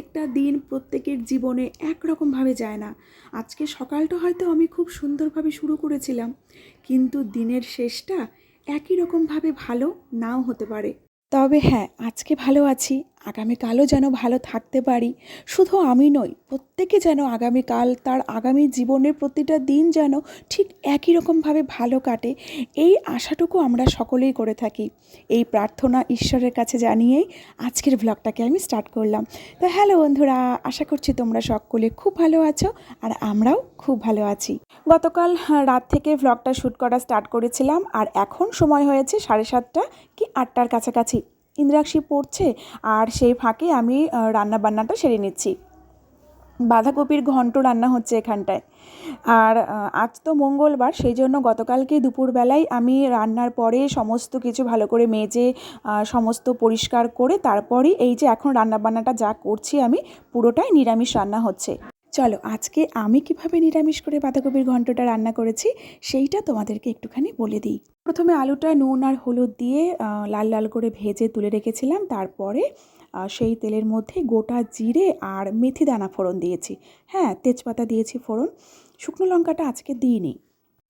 প্রত্যেকটা দিন প্রত্যেকের জীবনে একরকমভাবে যায় না। আজকে সকালটা হয়তো আমি খুব সুন্দরভাবে শুরু করেছিলাম, কিন্তু দিনের শেষটা একই রকমভাবে ভালো নাও হতে পারে। তবে হ্যাঁ আজকে ভালো আছি। আগামীকালও যেন ভালো থাকতে পারি। শুধু আমি নই, প্রত্যেকে যেন আগামীকাল তার আগামী জীবনের প্রতিটা দিন যেন ঠিক একই রকমভাবে ভালো কাটে, এই আশাটুকু আমরা সকলেই করে থাকি। এই প্রার্থনা ঈশ্বরের কাছে জানিয়েই আজকের ব্লগটাকে আমি স্টার্ট করলাম। তো হ্যালো বন্ধুরা, আশা করছি তোমরা সকলে খুব ভালো আছো আর আমরাও খুব ভালো আছি। গতকাল রাত থেকে ভ্লগটা শ্যুট করা স্টার্ট করেছিলাম আর এখন সময় হয়েছে সাড়ে সাতটা কি আটটার কাছাকাছি। ইন্দ্রাক্ষী পড়ছে আর সেই ফাঁকে আমি রান্না বান্নাটা সেরে নিচ্ছি। বাঁধাকপির ঘন্ট রান্না হচ্ছে এখানটায়। আর আজ তো মঙ্গলবার, সেই জন্য গতকালকে দুপুরবেলায় আমি রান্নার পরে সমস্ত কিছু ভালো করে মেজে সমস্ত পরিষ্কার করে তারপরেই এই যে এখন রান্না বান্নাটা যা করছি আমি, পুরোটাই নিরামিষ রান্না হচ্ছে। চলো, আজকে আমি কীভাবে নিরামিষ করে বাঁধাকপির ঘন্টটা রান্না করেছি, সেইটা তোমাদেরকে একটুখানি বলে দিই। প্রথমে আলুটা, নুন আর হলুদ দিয়ে লাল লাল করে ভেজে তুলে রেখেছিলাম। তারপরে সেই তেলের মধ্যে গোটা জিরে আর মেথি দানা ফোড়ন দিয়েছি। হ্যাঁ তেজপাতা দিয়েছি ফোড়ন। শুকনো লঙ্কাটা আজকে দিইনি।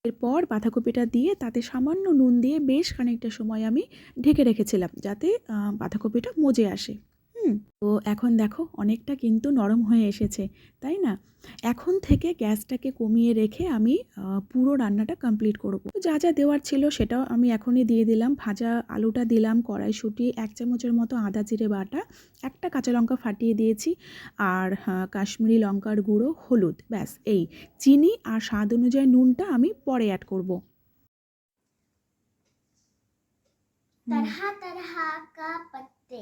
এরপর বাঁধাকপিটা দিয়ে তাতে সামান্য নুন দিয়ে বেশ খানিকটা সময় আমি ঢেকে রেখেছিলাম, যাতে বাঁধাকপিটা মজে আসে। তো এখন দেখো অনেকটা কিন্তু নরম হয়ে এসেছে তাই না এখন থেকে গ্যাসটাকে কমিয়ে রেখে আমি আহ, পুরো রান্নাটা কমপ্লিট করব তো যা যা দেওয়ার ছিল সেটাও আমি এখনই দিয়ে দিলাম ভাজা আলুটা দিলাম কড়াইশুঁটি এক চামচের মতো আদা জিরে বাটা একটা কাঁচা লঙ্কা ফাটিয়ে দিয়েছি আর আহ, কাশ্মীরি লঙ্কার গুঁড়ো হলুদ ব্যাস এই চিনি আর স্বাদ অনুযায়ী নুনটা আমি পরে অ্যাড করব तरह तरह का पत्ते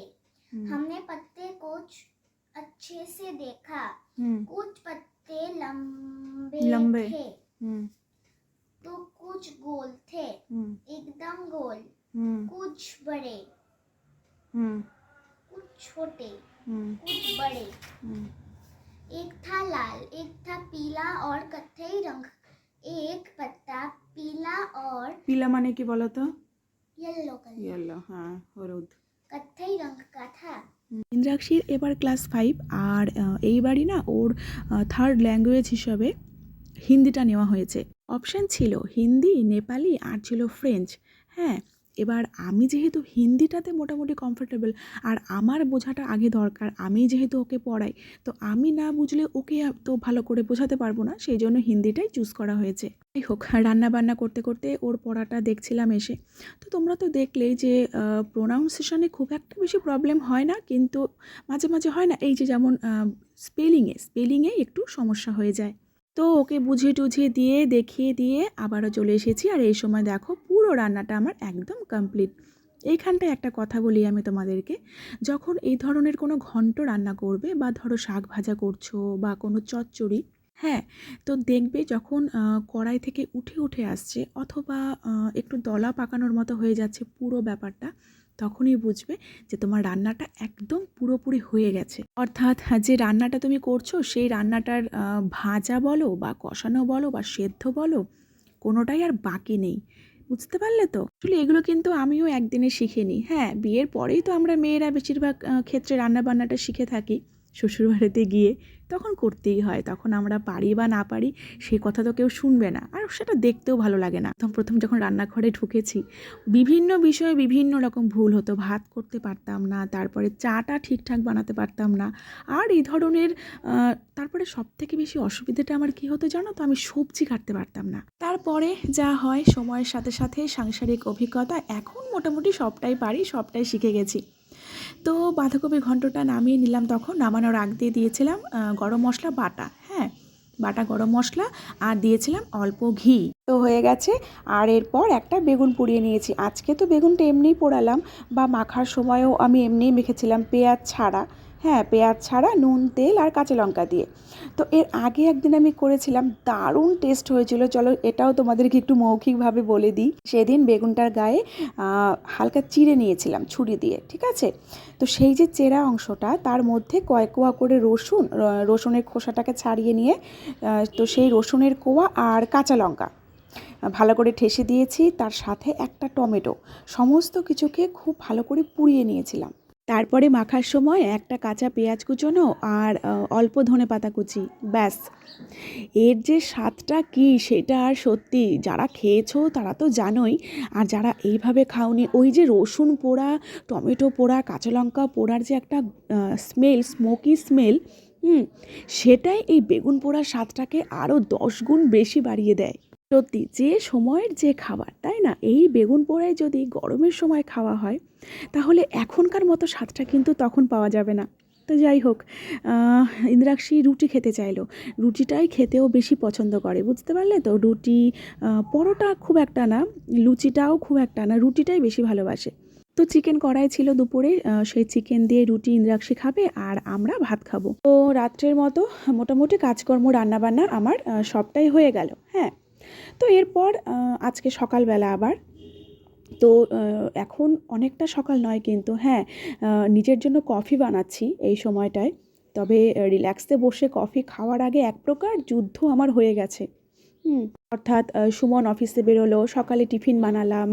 हम्म। हमने पत्ते कुछ अच्छे से देखा। हम्म। कुछ पत्ते लंबे लंबे। थे। हम्म। तो कुछ गोल थे। एकदम गोल। कुछ बड़े। कुछ छोटे। कुछ बड़े। एक था लाल एक था पीला और कथई रंग। एक पत्ता पीला और पीला माने की बोला तो? Yellow colour. येलो हाँ हरुद কাথাই রঙ কাঁথা ইন্দ্রাক্ষীর এবার ক্লাস ফাইভ, আর এইবারই না ওর থার্ড ল্যাঙ্গুয়েজ হিসাবে হিন্দিটা নেওয়া হয়েছে। অপশান ছিল হিন্দি, নেপালি, আর ছিল ফ্রেঞ্চ হ্যাঁ এবার আমি যেহেতু হিন্দিটাতে মোটামুটি কমফোর্টেবল আর আমার বোঝাটা আগে দরকার, আমি যেহেতু ওকে পড়াই, তো আমি না বুঝলে ওকে তো ভালো করে বোঝাতে পারব না সেই জন্য হিন্দিটাই চুজ করা হয়েছে। যাই হোক রান্না বান্না করতে করতে ওর পড়াটা দেখছিলাম এসে। তো তোমরা তো দেখলেই যে প্রোনাউন্সিয়েশনে খুব একটা বেশি প্রবলেম হয় না, কিন্তু মাঝে মাঝে হয় না, এই যে যেমন স্পেলিংয়ে স্পেলিংয়ে একটু সমস্যা হয়ে যায়। তো ওকে বুঝিয়ে টুঝিয়ে দিয়ে, দেখিয়ে দিয়ে আবারও চলে এসেছি। আর এই সময় দেখো পুরো রান্নাটা আমার একদম কমপ্লিট এইখানটায় একটা কথা বলি আমি তোমাদেরকে। যখন এই ধরনের কোনো ঘন্ট রান্না করবে বা ধরো শাক ভাজা করছ বা কোনো চচ্চড়ি হ্যাঁ তো দেখবে যখন কড়াই থেকে উঠে উঠে আসছে অথবা একটু দলা পাকানোর মতো হয়ে যাচ্ছে পুরো ব্যাপারটা তখনই বুঝবে যে তোমার রান্নাটা একদম পুরোপুরি হয়ে গেছে। অর্থাৎ যে রান্নাটা তুমি করছ, সেই রান্নাটার ভাজা বলো বা কষানো বলো বা সেদ্ধ বলো, কোনোটাই আর বাকি নেই। বুঝতে পারলে তো? আসলে এগুলো কিন্তু আমিও একদিনে শিখিনি। হ্যাঁ বিয়ের পরেই তো আমরা মেয়েরা বেশিরভাগ ক্ষেত্রে রান্না বান্নাটা শিখে থাকি। শ্বশুরবাড়িতে গিয়ে তখন করতেই হয়, তখন আমরা পারি বা না পারি সে কথা তো কেউ শুনবে না। আর সেটা দেখতেও ভালো লাগে না। তখন প্রথম যখন রান্নাঘরে ঢুকেছি, বিভিন্ন বিষয়ে বিভিন্ন রকম ভুল হতো। ভাত করতে পারতাম না, তারপরে চাটা ঠিকঠাক বানাতে পারতাম না। আর এই ধরনের তারপরে সব থেকে বেশি অসুবিধাটা আমার কি হতো জানো তো? আমি সবজি কাটতে পারতাম না। তারপরে যা হয়, সময়ের সাথে সাথে সাংসারিক অভিজ্ঞতা এখন মোটামুটি সবটাই পারি, সবটাই শিখে গেছি। তো বাঁধাকপি ঘন্টটা নামিয়ে নিলাম তখন। নামানোর আগ দিয়ে দিয়েছিলাম গরম মশলা, বাটা হ্যাঁ? বাটা, গরম মশলা আর দিয়েছিলাম অল্প ঘি। তো হয়ে গেছে। আর এরপর একটা বেগুন পুড়িয়ে নিয়েছি। আজকে তো বেগুনটা এমনিই পোড়ালাম বা মাখার সময়ও আমি এমনিই মেখেছিলাম পেঁয়াজ ছাড়া। হ্যাঁ পেঁয়াজ ছাড়া, নুন, তেল আর কাঁচা লঙ্কা দিয়ে। তো এর আগে একদিন আমি করেছিলাম, দারুণ টেস্ট হয়েছিল। চলো এটাও তোমাদেরকে একটু মৌখিকভাবে বলে দিই। সেদিন বেগুনটার গায়ে হালকা চিড়ে নিয়েছিলাম ছুরি দিয়ে, ঠিক আছে? তো সেই যে চেরা অংশটা, তার মধ্যে কয়েক কোয়া করে রসুন রসুনের খোসাটাকে ছাড়িয়ে নিয়ে তো সেই রসুনের কোয়া আর কাঁচা লঙ্কা। ভালো করে ঠেসে দিয়েছি, তার সাথে একটা টমেটো। সমস্ত কিছুকে খুব ভালো করে পুড়িয়ে নিয়েছিলাম। তারপরে মাখার সময় একটা কাঁচা পেঁয়াজ কুচোনো আর অল্প ধনে পাতা কুচি, ব্যাস। এর যে স্বাদটা কি সেটা আর সত্যি, যারা খেয়েছো তারা তো জানোই, আর যারা এইভাবে খাওনি, ওই যে রসুন পোড়া, টমেটো পোড়া, কাঁচা লঙ্কা পোড়ার যে একটা স্মেল স্মোকি স্মেল হুম, সেটাই এই বেগুন পোড়ার স্বাদটাকে আরও দশ গুণ বেশি বাড়িয়ে দেয়। সত্যি যে সময়ের যে খাবার, তাই না? এই বেগুন পোড়ায় যদি গরমের সময় খাওয়া হয়, তাহলে এখনকার মতো স্বাদটা কিন্তু তখন পাওয়া যাবে না। তো যাই হোক ইন্দ্রাক্ষী রুটি খেতে চাইলো। রুটিটাই খেতেও বেশি পছন্দ করে, বুঝতে পারলে তো? রুটি পরোটা খুব একটা না, লুচিটাও খুব একটা না, রুটিটাই বেশি ভালোবাসে। তো চিকেন কড়াই ছিল দুপুরে সেই চিকেন দিয়ে রুটি ইন্দ্রাক্ষী খাবে আর আমরা ভাত খাব। তো রাত্রের মতো মোটামুটি কাজকর্ম, রান্নাবান্না আমার সবটাই হয়ে গেল হ্যাঁ? তো এরপর আজকে সকালবেলা আবার। তো এখন অনেকটা সকাল নয় কিন্তু হ্যাঁ নিজের জন্য কফি বানাচ্ছি এই সময়টায়। তবে রিল্যাক্সে বসে কফি খাওয়ার আগে এক প্রকার যুদ্ধ আমার হয়ে গেছে। অর্থাৎ সুমন অফিসে বেরোলো, সকালে টিফিন বানালাম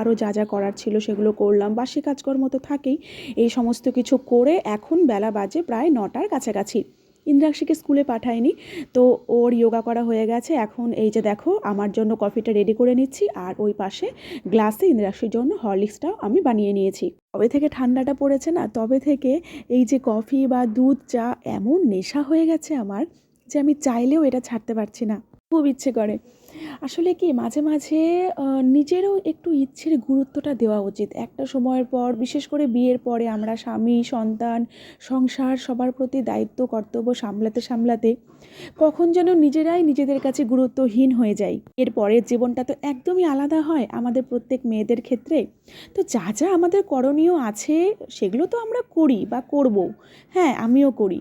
আরও যা যা করার ছিল সেগুলো করলাম, বাসি কাজকর্ম তো থাকেই। এই সমস্ত কিছু করে এখন বেলা বাজে প্রায় নটার কাছাকাছি। ইন্দ্রাক্ষীকে স্কুলে পাঠায়নি। তো ওর যোগা করা হয়ে গেছে। এখন এই যে দেখো, আমার জন্য কফিটা রেডি করে নিচ্ছি। আর ওই পাশে গ্লাসে ইন্দ্রাক্ষীর জন্য হরলিক্সটাও আমি বানিয়ে নিয়েছি। তবে থেকে ঠান্ডাটা পড়েছে না, তবে থেকে এই যে কফি বা দুধ, চা এমন নেশা হয়ে গেছে আমার যে আমি চাইলেও এটা ছাড়তে পারছি না। খুব ইচ্ছে করে। আসলে কি মাঝে মাঝে নিজেরও একটু ইচ্ছের গুরুত্বটা দেওয়া উচিত। একটা সময়ের পর, বিশেষ করে বিয়ের পরে আমরা স্বামী, সন্তান, সংসার সবার প্রতি দায়িত্ব, কর্তব্য সামলাতে সামলাতে কখন যেন নিজেরাই নিজেদের কাছে গুরুত্বহীন হয়ে যাই। এর পরের জীবনটা তো একদমই আলাদা হয় আমাদের প্রত্যেক মেয়েদের ক্ষেত্রে। তো যা যা আমাদের করণীয় আছে, সেগুলো তো আমরা করি বা করব। হ্যাঁ আমিও করি।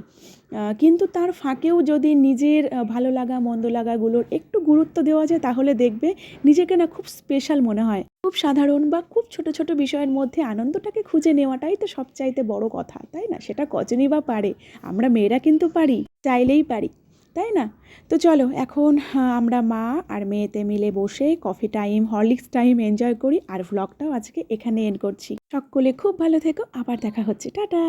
কিন্তু তার ফাঁকেও যদি নিজের ভালো লাগা, মন্দ লাগাগুলোর একটু গুরুত্ব দেওয়া যায়, তাহলে দেখবে নিজেকে না খুব স্পেশাল মনে হয়। খুব সাধারণ বা খুব ছোট ছোট বিষয়ের মধ্যে আনন্দটাকে খুঁজে নেওয়াটাই তো সবচাইতে বড় কথা, তাই না? সেটা কজনই বা পারে। আমরা মেয়েরা কিন্তু পারি, চাইলেই পারি। তাই না? তো চলো, এখন আমরা মা আর মেয়েতে মিলে বসে coffee time Horlicks time enjoy করি আর ভ্লগটাও আজকে এখানে এন্ড করছি। সকলে খুব ভালো থেকো, আবার দেখা হচ্ছে। টাটা!